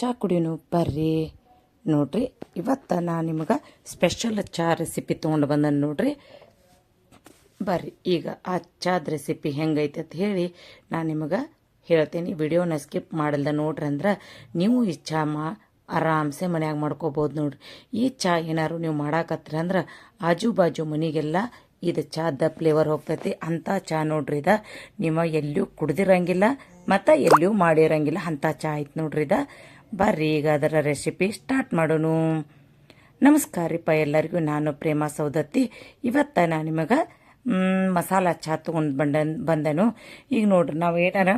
ಚಾ ಕುಡಿಯೋನು ಬರ್ರಿ. ನೋಡ್ರಿ, ಇವತ್ತು ನಾನು ನಿಮಗೆ ಸ್ಪೆಷಲ್ ಚಾ ರೆಸಿಪಿ ತೊಗೊಂಡು ಬಂದನು ನೋಡ್ರಿ. ಬರ್ರಿ, ಈಗ ಆ ಚಹಾದ ರೆಸಿಪಿ ಹೆಂಗೈತೆ ಅಂತ ಹೇಳಿ ನಾನು ನಿಮಗೆ ಹೇಳ್ತೀನಿ. ವಿಡಿಯೋನ ಸ್ಕಿಪ್ ಮಾಡಲ್ದ ನೋಡ್ರಿ ಅಂದ್ರೆ ನೀವು ಈ ಚಹಾ ಮಾ ಆರಾಮ್ಸೆ ಮನ್ಯಾಗ ಮಾಡ್ಕೋಬೋದು ನೋಡ್ರಿ. ಈ ಚಾ ಏನಾರು ನೀವು ಮಾಡಾಕತ್ರಿ ಅಂದ್ರೆ ಆಜು ಬಾಜು ಮನೆಗೆಲ್ಲ ಇದು ಚಾದ ಫ್ಲೇವರ್ ಹೋಗ್ತೈತಿ. ಅಂಥ ಚಾ ನೋಡ್ರಿ ಇದ. ನಿಮ್ಮ ಎಲ್ಲೂ ಕುಡ್ದಿರಂಗಿಲ್ಲ, ಮತ್ತು ಎಲ್ಲೂ ಮಾಡಿರಂಗಿಲ್ಲ ಅಂಥ ಚಾ ಐತೆ ನೋಡ್ರಿ ಇದ. ಬರ್ರಿ, ಈಗ ಅದರ ರೆಸಿಪಿ ಸ್ಟಾರ್ಟ್ ಮಾಡೋಣ. ನಮಸ್ಕಾರ ರೀಪ್ಪ ಎಲ್ಲರಿಗೂ, ನಾನು ಪ್ರೇಮ ಸೌದತ್ತಿ ಇವತ್ತ ನಾನು ನಿಮಗೆ ಮಸಾಲ ಚಹಾ ತೊಗೊಂಡು ಬಂದ ಬಂದೆನು. ಈಗ ನೋಡ್ರಿ, ನಾವು ಏನಾರ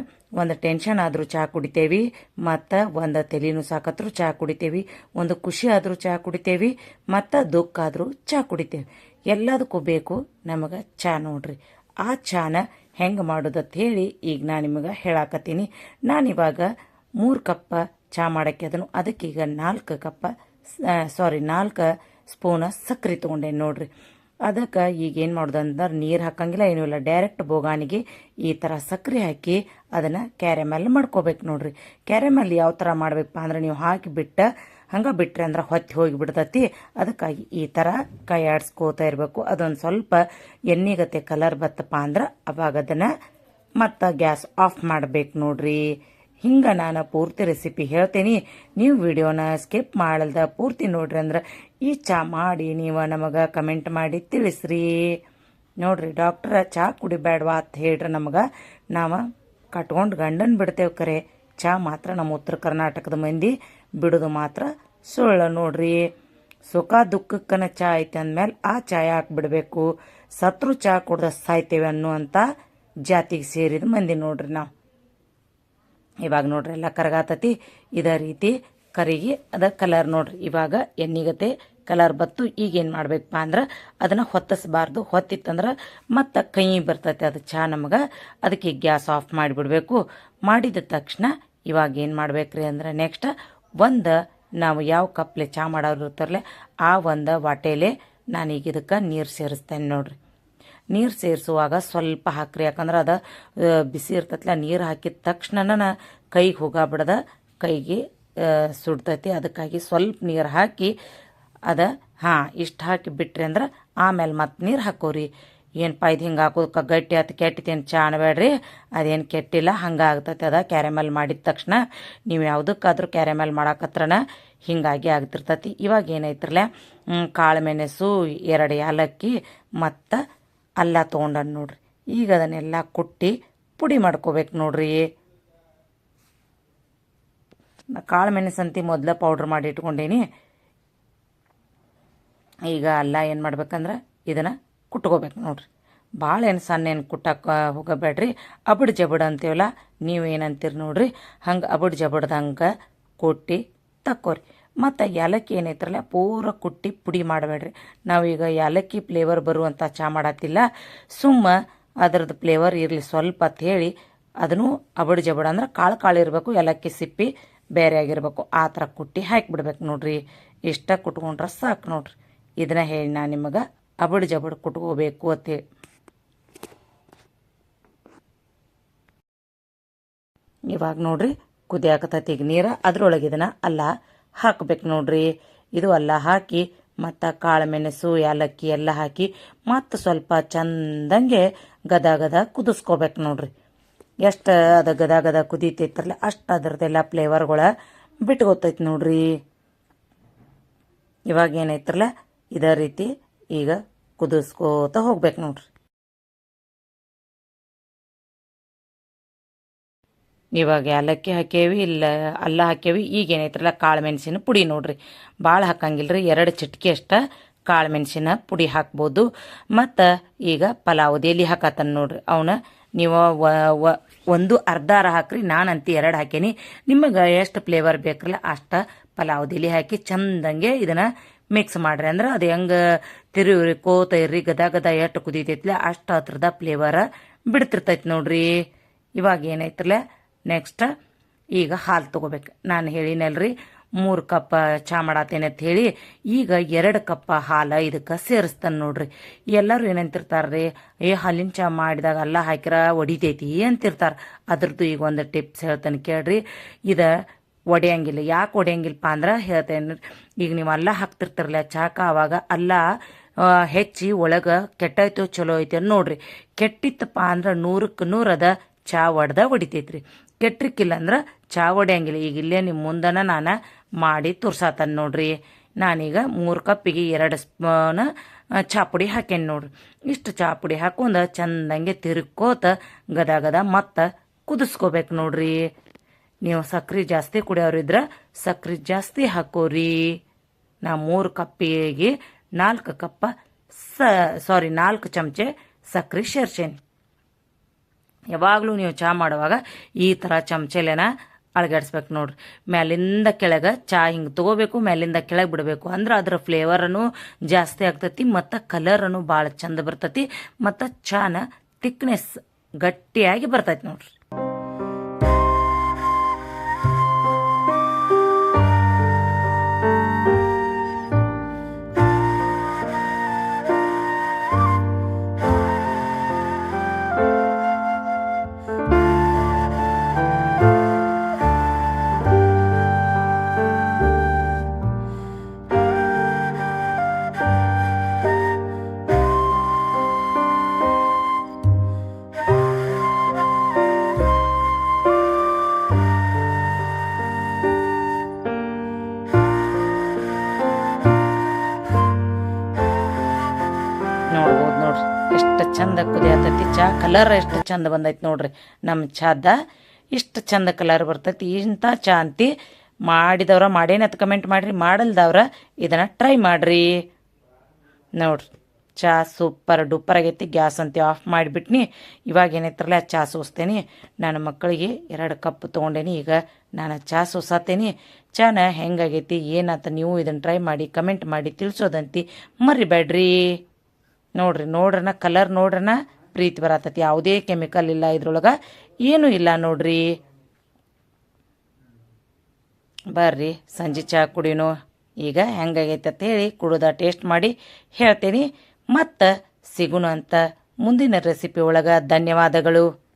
ಒಂದು ಟೆನ್ಷನ್ ಆದರೂ ಚಹಾ ಕುಡಿತೇವಿ, ಮತ್ತು ಒಂದು ತಲೆನೂ ಸಾಕತ್ರು ಚಹಾ ಕುಡಿತೇವಿ, ಒಂದು ಖುಷಿ ಆದರೂ ಚಹಾ ಕುಡಿತೇವಿ, ಮತ್ತು ದುಃಖ ಆದರೂ ಚಹಾ ಕುಡಿತೇವಿ. ಎಲ್ಲದಕ್ಕೂ ಬೇಕು ನಮಗೆ ಚಹಾ ನೋಡ್ರಿ. ಆ ಚಾನ ಹೆಂಗೆ ಮಾಡೋದತ್ತ ಹೇಳಿ ಈಗ ನಾನು ನಿಮಗೆ ಹೇಳಾಕತ್ತೀನಿ. ನಾನಿವಾಗ ಮೂರು ಕಪ್ಪ ಚಹಾ ಮಾಡಕ್ಕೆ ಅದನ್ನು ಈಗ ನಾಲ್ಕು ಕಪ್ಪ ಸಾರಿ ನಾಲ್ಕು ಸ್ಪೂನ ಸಕ್ಕರೆ ತಗೊಂಡೆ ನೋಡ್ರಿ. ಅದಕ್ಕೆ ಈಗ ಏನು ಮಾಡೋದು ಅಂದ್ರೆ ನೀರು ಹಾಕಂಗಿಲ್ಲ, ಏನೂ ಇಲ್ಲ. ಡೈರೆಕ್ಟ್ ಬೋಗಾನಿಗೆ ಈ ಥರ ಸಕ್ಕರೆ ಹಾಕಿ ಅದನ್ನು ಕ್ಯಾರೆಮೆಲ್ ಮಾಡ್ಕೋಬೇಕು ನೋಡ್ರಿ. ಕ್ಯಾರೆಮೆಲ್ ಯಾವ ಥರ ಮಾಡಬೇಕಪ್ಪ ಅಂದ್ರೆ ನೀವು ಹಾಕಿಬಿಟ್ಟು, ಹಂಗೆ ಬಿಟ್ರೆ ಅಂದ್ರೆ ಹೊತ್ತಿ ಹೋಗಿ ಬಿಡ್ತತಿ ಅದಕ್ಕಾಗಿ ಈ ಥರ ಕೈ ಆಡಿಸ್ಕೋತಾ ಇರಬೇಕು. ಅದೊಂದು ಸ್ವಲ್ಪ ಎಣ್ಣೆಗತ್ತೆ ಕಲರ್ ಬತ್ತಪ್ಪ ಅಂದ್ರೆ ಅವಾಗ ಅದನ್ನು ಮತ್ತು ಗ್ಯಾಸ್ ಆಫ್ ಮಾಡಬೇಕು ನೋಡ್ರಿ. ಹಿಂಗೆ ನಾನು ಪೂರ್ತಿ ರೆಸಿಪಿ ಹೇಳ್ತೀನಿ. ನೀವು ವಿಡಿಯೋನ ಸ್ಕಿಪ್ ಮಾಡಲ್ದ ಪೂರ್ತಿ ನೋಡ್ರಿ ಅಂದ್ರೆ ಈ ಚಾ ಮಾಡಿ ನೀವು ನಮಗೆ ಕಮೆಂಟ್ ಮಾಡಿ ತಿಳಿಸ್ರಿ. ನೋಡ್ರಿ ಡಾಕ್ಟ್ರ ಚಾ ಕುಡಿಬೇಡವಾ ಅಂತ ಹೇಳ್ರಿ ನಮಗೆ. ನಾವು ಕಟ್ಕೊಂಡು ಗಂಡನ್ ಬಿಡ್ತೇವೆ ಕರೆ. ಚಾ ಮಾತ್ರ ನಮ್ಮ ಉತ್ತರ ಕರ್ನಾಟಕದ ಮಂದಿ, ಬಿಡೋದು ಮಾತ್ರ ಸುಳ್ಳು ನೋಡ್ರಿ. ಸುಖ ದುಃಖಕ್ಕನ ಚಾ ಐತೆ ಅಂದಮೇಲೆ ಆ ಚಾ ಯಾಕೆ ಬಿಡಬೇಕು ಸತ್ರು ಚಾ ಕುಡ್ದ ಸಾಯ್ತೇವೆ ಅನ್ನುವಂಥ ಜಾತಿಗೆ ಸೇರಿದ ಮಂದಿ ನೋಡ್ರಿ ನಾವು. ಇವಾಗ ನೋಡ್ರಿ ಎಲ್ಲ ಕರಗಾತತಿ, ಇದೇ ರೀತಿ ಕರಿಗಿ, ಅದ ಕಲರ್ ನೋಡ್ರಿ. ಇವಾಗ ಎಣ್ಣಿಗತೆ ಕಲರ್ ಬತ್ತು, ಈಗ ಏನು ಮಾಡ್ಬೇಕಪ್ಪ ಅಂದ್ರೆ ಅದನ್ನು ಹೊತ್ತಿಸಬಾರ್ದು. ಹೊತ್ತಿತ್ತಂದ್ರೆ ಮತ್ತೆ ಕೈ ಬರ್ತೈತೆ ಅದು ಚಹಾ ನಮಗೆ. ಅದಕ್ಕೆ ಗ್ಯಾಸ್ ಆಫ್ ಮಾಡಿಬಿಡಬೇಕು. ಮಾಡಿದ ತಕ್ಷಣ ಇವಾಗ ಏನು ಮಾಡ್ಬೇಕ್ರಿ ಅಂದ್ರೆ ನೆಕ್ಸ್ಟ್ ಒಂದು ನಾವು ಯಾವ ಕಪ್ಲೆ ಚಹಾ ಮಾಡೋರು ಇರ್ತಾರಲ್ಲ, ಆ ಒಂದು ವಾಟೆಲೆ ನಾನೀಗ ಇದಕ್ಕೆ ನೀರು ಸೇರಿಸ್ತೇನೆ ನೋಡ್ರಿ. ನೀರು ಸೇರಿಸುವಾಗ ಸ್ವಲ್ಪ ಹಾಕ್ರಿ. ಯಾಕಂದ್ರೆ ಅದು ಬಿಸಿ ಇರ್ತತ್ಲ ನೀರು ಹಾಕಿದ ತಕ್ಷಣ ಕೈಗೆ ಹೋಗಾಬಿಡದ, ಕೈಗೆ ಸುಡ್ತೈತಿ. ಅದಕ್ಕಾಗಿ ಸ್ವಲ್ಪ ನೀರು ಹಾಕಿ ಅದ, ಹಾಂ, ಇಷ್ಟು ಹಾಕಿ ಬಿಟ್ರಿ ಅಂದ್ರೆ ಆಮೇಲೆ ಮತ್ತೆ ನೀರು ಹಾಕೋರಿ. ಏನಪ್ಪ ಇದು ಹಿಂಗೆ ಹಾಕೋದಕ್ಕೆ ಗಟ್ಟಿ ಅದು ಕೆಟ್ಟಿತೇನು ಚಾ ಅನ್ಬೇಡ್ರಿ ಅದೇನು ಕೆಟ್ಟಿಲ್ಲ, ಹಂಗೆ ಆಗ್ತೈತೆ ಅದ. ಕ್ಯಾರಮೆಲ್ ಮಾಡಿದ ತಕ್ಷಣ ನೀವು ಯಾವುದಕ್ಕಾದ್ರೂ ಕ್ಯಾರಮೆಲ್ ಮಾಡಾಕತ್ರನ ಹಿಂಗಾಗಿ ಆಗ್ತಿರ್ತೈತಿ. ಇವಾಗ ಏನೈತ್ರಲ್ಲ ಕಾಳು ಮೆಣಸು, ಎರಡು ಏಲಕ್ಕಿ ಮತ್ತು ಅಲ್ಲ ತೊಗೊಂಡನ್ ನೋಡ್ರಿ. ಈಗ ಅದನ್ನೆಲ್ಲ ಕುಟ್ಟಿ ಪುಡಿ ಮಾಡ್ಕೋಬೇಕು ನೋಡ್ರಿ. ಕಾಳು ಮೆಣಸಂತಿ ಮೊದಲ ಪೌಡ್ರ್ ಮಾಡಿ ಇಟ್ಕೊಂಡೀನಿ. ಈಗ ಅಲ್ಲ ಏನು ಮಾಡ್ಬೇಕಂದ್ರೆ ಇದನ್ನು ಕುಟ್ಕೋಬೇಕು ನೋಡ್ರಿ. ಭಾಳ ಏನು ಸಣ್ಣ ಏನು ಕುಟ್ಟಕ್ಕೆ ಹೋಗಬೇಡ್ರಿ. ಅಬಡ್ ಜಬಡ್ ಅಂತೀವಲ್ಲ, ನೀವು ಏನಂತೀರಿ ನೋಡ್ರಿ. ಹಂಗೆ ಅಬಡ್ ಜಬಡ್ದಂಗೆ ಕುಟ್ಟಿ ತಕ್ಕೋರಿ. ಮತ್ತು ಏಲಕ್ಕಿ ಏನೈತ್ರಲ್ಲ ಪೂರ ಕುಟ್ಟಿ ಪುಡಿ ಮಾಡಬೇಡ್ರಿ. ನಾವೀಗ ಏಲಕ್ಕಿ ಫ್ಲೇವರ್ ಬರುವಂಥ ಚಹಾ ಮಾಡತ್ತಿಲ್ಲ ಸುಮ್ಮ ಅದ್ರದ್ದು ಫ್ಲೇವರ್ ಇರಲಿ ಸ್ವಲ್ಪ ಹೇಳಿ ಅದನ್ನು ಅಬಡ ಜಬಡ ಅಂದ್ರೆ ಕಾಳು ಕಾಳು ಇರಬೇಕು ಏಲಕ್ಕಿ ಸಿಪ್ಪಿ ಬೇರೆ ಆಗಿರಬೇಕು. ಆ ಥರ ಕುಟ್ಟಿ ಹಾಕಿಬಿಡ್ಬೇಕು ನೋಡ್ರಿ. ಇಷ್ಟ ಕುಟ್ಕೊಂಡ್ರೆ ಸಾಕು ನೋಡ್ರಿ. ಇದನ್ನ ಹೇಳಿ ನಾನು ನಿಮಗೆ ಅಬಡ ಜಬಡ್ ಕುಟ್ಕೋಬೇಕು ಅಂತೇಳಿ ಇವಾಗ ನೋಡ್ರಿ ಕುದಿಯಾಕತ್ತೈತಿ ಈಗ ನೀರು ಇದನ್ನ ಅಲ್ಲ ಹಾಕ್ಬೇಕು ನೋಡ್ರಿ. ಇದು ಎಲ್ಲ ಹಾಕಿ, ಮತ್ತು ಕಾಳು ಮೆಣಸು ಏಲಕ್ಕಿ ಎಲ್ಲ ಹಾಕಿ ಮತ್ತು ಸ್ವಲ್ಪ ಚಂದಂಗೆ ಗದ ಗದ ಕುದಿಸ್ಕೋಬೇಕು ನೋಡ್ರಿ. ಎಷ್ಟು ಅದು ಗದ ಗದ ಕುದೀತೈತ್ರಲ್ಲ ಅಷ್ಟು ಅದರದೆಲ್ಲ ಫ್ಲೇವರ್ಗಳ ಬಿಟ್ಕೋತೈತಿ ನೋಡ್ರಿ. ಇವಾಗ ಏನೈತ್ರಲ್ಲ ಇದೇ ರೀತಿ ಈಗ ಕುದಿಸ್ಕೋತ ಹೋಗ್ಬೇಕು ನೋಡ್ರಿ. ಇವಾಗ ಏಲಕ್ಕಿ ಹಾಕೇವಿ, ಇಲ್ಲ ಅಲ್ಲ ಹಾಕೇವಿ, ಈಗ ಏನೈತ್ರಲ್ಲ ಕಾಳು ಮೆಣಸಿನ ಪುಡಿ ನೋಡ್ರಿ. ಭಾಳ ಹಾಕಂಗಿಲ್ರಿ, ಎರಡು ಚಿಟ್ಕಿ ಅಷ್ಟು ಕಾಳು ಮೆಣಸಿನ ಪುಡಿ ಹಾಕ್ಬೋದು. ಮತ್ತು ಈಗ ಪಲಾವ್ ಎಲೆ ಹಾಕತ್ತಾನ ನೋಡ್ರಿ. ಅವನ ನೀವು ಒಂದು ಅರ್ಧ ಅರ ಹಾಕ್ರಿ, ನಾನಂತ ಎರಡು ಹಾಕೀನಿ. ನಿಮಗೆ ಎಷ್ಟು ಫ್ಲೇವರ್ ಬೇಕಲ್ಲ ಅಷ್ಟು ಪಲಾವ್ ಎಲೆ ಹಾಕಿ ಚಂದಂಗೆ ಇದನ್ನು ಮಿಕ್ಸ್ ಮಾಡ್ರಿ. ಅಂದ್ರೆ ಅದು ಹೆಂಗೆ ತಿರುವ್ರಿ ಕೋತ ಇರ್ರಿ ಗದ ಗದ ಎಷ್ಟು ಕುದೀತೈತಿಲ್ಲ ಅಷ್ಟು ಹತ್ರದ ಫ್ಲೇವರ ಬಿಡ್ತಿರ್ತೈತಿ ನೋಡ್ರಿ. ಇವಾಗ ಏನೈತ್ರಲ್ಲ ನೆಕ್ಸ್ಟ್ ಈಗ ಹಾಲು ತೊಗೋಬೇಕು. ನಾನು ಹೇಳಿನಲ್ರಿ, ಮೂರು ಕಪ್ ಚಾ ಮಾಡತ್ತೇನೆ ಅಂತ ಹೇಳಿ, ಈಗ ಎರಡು ಕಪ್ ಹಾಲು ಇದಕ್ಕೆ ಸೇರಿಸ್ತಾನೆ ನೋಡ್ರಿ. ಎಲ್ಲರೂ ಏನಂತಿರ್ತಾರ್ರಿ, ಏ, ಹಾಲಿನ ಚಾ ಮಾಡಿದಾಗ ಎಲ್ಲ ಹಾಕಿರ ಒಡಿತೈತಿ ಅಂತಿರ್ತಾರೆ. ಅದ್ರದ್ದು ಈಗ ಒಂದು ಟಿಪ್ಸ್ ಹೇಳ್ತಾನೆ ಕೇಳ್ರಿ. ಇದು ಒಡೆಯಂಗಿಲ್ಲ. ಯಾಕೆ ಒಡೆಯಂಗಿಲ್ಲಪ್ಪ ಅಂದ್ರೆ ಹೇಳ್ತೇನೆ, ಈಗ ನೀವು ಅಲ್ಲ ಹಾಕ್ತಿರ್ತಿರಲ್ಲ ಚಾಕ ಆವಾಗ ಅಲ್ಲ ಹೆಚ್ಚಿ ಒಳಗೆ ಕೆಟ್ಟೈತೋ ಚಲೋ ಐತೆ ನೋಡ್ರಿ. ಕೆಟ್ಟಿತ್ತಪ್ಪ ಅಂದ್ರೆ ನೂರಕ್ಕೆ ನೂರದ ಚಾ ಒಡ್ದ ಹೊಡಿತೈತ್ರಿ. ಕೆಟ್ರಿಕ್ಕಿಲ್ಲ ಅಂದ್ರೆ ಚಾ ಒಡೆಯಂಗಿಲ್ಲ. ಈಗ ಇಲ್ಲೇ ನಿಮ್ಮ ಮುಂದನ ನಾನು ಮಾಡಿ ತುರ್ಸಾತನ್ ನೋಡ್ರಿ. ನಾನೀಗ ಮೂರು ಕಪ್ಪಿಗೆ ಎರಡು ಸ್ಪೂನ್ ಚಾ ಪುಡಿ ಹಾಕೇನಿ ನೋಡ್ರಿ. ಇಷ್ಟು ಚಾ ಪುಡಿ ಹಾಕೊಂಡು ಚಂದಂಗೆ ತಿರುಕೋತ ಗದ ಗದ ಮತ್ತು ಕುದಿಸ್ಕೋಬೇಕು ನೋಡ್ರಿ. ನೀವು ಸಕ್ರೆ ಜಾಸ್ತಿ ಕುಡಿಯೋರಿದ್ರೆ ಸಕ್ರೆ ಜಾಸ್ತಿ ಹಾಕೋರಿ. ನಾ ಮೂರು ಕಪ್ಪಿಗೆ ನಾಲ್ಕು ಕಪ್ಪ ಸಾರಿ ನಾಲ್ಕು ಚಮಚೆ ಸಕ್ರೆ ಸೇರ್ಸೇನಿ ಯಾವಾಗಲೂ ನೀವು ಚಹಾ ಮಾಡುವಾಗ ಈ ಥರ ಚಮಚೆಲೆನ ಅಳಗಾಡಿಸ್ಬೇಕು ನೋಡ್ರಿ. ಮ್ಯಾಲಿಂದ ಕೆಳಗೆ ಚಹಾ ಹಿಂಗೆ ತಗೋಬೇಕು, ಮ್ಯಾಲಿಂದ ಕೆಳಗೆ ಬಿಡಬೇಕು. ಅಂದ್ರೆ ಅದರ ಫ್ಲೇವರನು ಜಾಸ್ತಿ ಆಗ್ತೈತಿ, ಮತ್ತು ಕಲರನು ಭಾಳ ಚಂದ ಬರ್ತೈತಿ, ಮತ್ತು ಚಾನ ತಿಕ್ನೆಸ್ ಗಟ್ಟಿಯಾಗಿ ಬರ್ತೈತಿ ನೋಡ್ರಿ. ಎಷ್ಟು ಚಂದ ಕುದಿಯತೈತಿ ಚಾ ಕಲರ್ ಎಷ್ಟು ಚಂದ ಬಂದೈತಿ ನೋಡ್ರಿ. ನಮ್ಮ ಚಾದ ಇಷ್ಟು ಚಂದ ಕಲರ್ ಬರ್ತೈತಿ. ಇಂಥ ಚಾ ಅಂತಿ ಮಾಡಿದವ್ರ ಮಾಡೇನತ್ ಕಮೆಂಟ್ ಮಾಡ್ರಿ. ಮಾಡಲ್ದವ್ರ ಇದನ್ನ ಟ್ರೈ ಮಾಡ್ರಿ. ನೋಡ್ರಿ. ಚಾ ಸೂಪರ್ ಡೂಪರ್ ಆಗೈತಿ. ಗ್ಯಾಸ್ ಅಂತ ಆಫ್ ಮಾಡಿಬಿಟ್ನಿ. ಇವಾಗ ಏನೈತ್ರಲ್ಲ ಚಾ ಸೋಸ್ತೇನೆ. ನನ್ನ ಮಕ್ಕಳಿಗೆ ಎರಡು ಕಪ್ ತೊಗೊಂಡೇನಿ. ಈಗ ನಾನು ಚಾ ಸೋಸಾತೇನಿ. ಚಾನ ಹೆಂಗಾಗೈತಿ ಏನಂತ ನೀವು ಇದನ್ನು ಟ್ರೈ ಮಾಡಿ ಕಮೆಂಟ್ ಮಾಡಿ ತಿಳಿಸೋದಂತಿ ಮರಿಬೇಡ್ರಿ ನೋಡ್ರಿ ನೋಡ್ರಣ ಕಲರ್ ನೋಡ್ರಣ ಪ್ರೀತಿ ಬರತತಿ. ಯಾವುದೇ ಕೆಮಿಕಲ್ ಇಲ್ಲ ಇದ್ರೊಳಗೆ. ಏನೂ ಇಲ್ಲ ನೋಡ್ರಿ. ಬರ್ರಿ, ಸಂಜೆ ಚಹಾ ಕುಡಿನೋ. ಈಗ ಹೆಂಗಾಗೈತೆ ಅಂತ ಹೇಳಿ ಕುಡಿದ ಟೇಸ್ಟ್ ಮಾಡಿ ಹೇಳ್ತೀನಿ. ಮತ್ತು ಸಿಗುಣ ಅಂತ ಮುಂದಿನ ರೆಸಿಪಿ ಒಳಗೆ ಧನ್ಯವಾದಗಳು.